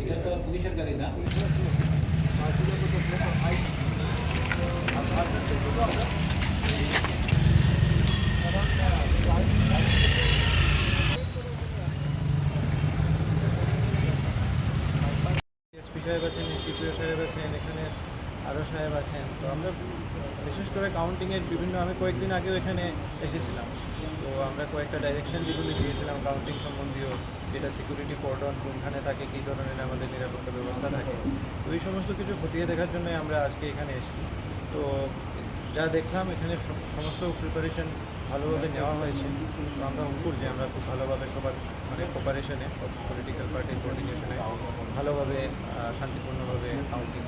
এটা তো পুলিশের সাহেব আছেন কিপিও সাহেব আছেন, এখানে আরও সাহেব আছেন। তো আমরা বিশেষ করে কাউন্টিংয়ের বিভিন্ন, আমি কয়েকদিন আগেও এখানে এসেছিলাম। তো আমরা কয়েকটা ডাইরেকশন যেগুলো দিয়েছিলাম কাউন্টিং সম্বন্ধীয়। যেটা সিকিউরিটি কর্ডন কোনখানে থাকে, কী ধরনের আমাদের নিরাপত্তা ব্যবস্থা থাকে, তো এই সমস্ত কিছু খতিয়ে দেখার জন্য আমরা আজকে এখানে এসেছি। তো যা দেখলাম, এখানে সমস্ত প্রিপারেশন ভালোভাবে নেওয়া হয়েছে। আমরা হুকুর যে আমরা খুব ভালোভাবে সবার মানে কোপারেশনে পলিটিক্যাল পার্টির কোঅর্ডিনেশনে ভালোভাবে শান্তিপূর্ণভাবে কাউন্টিং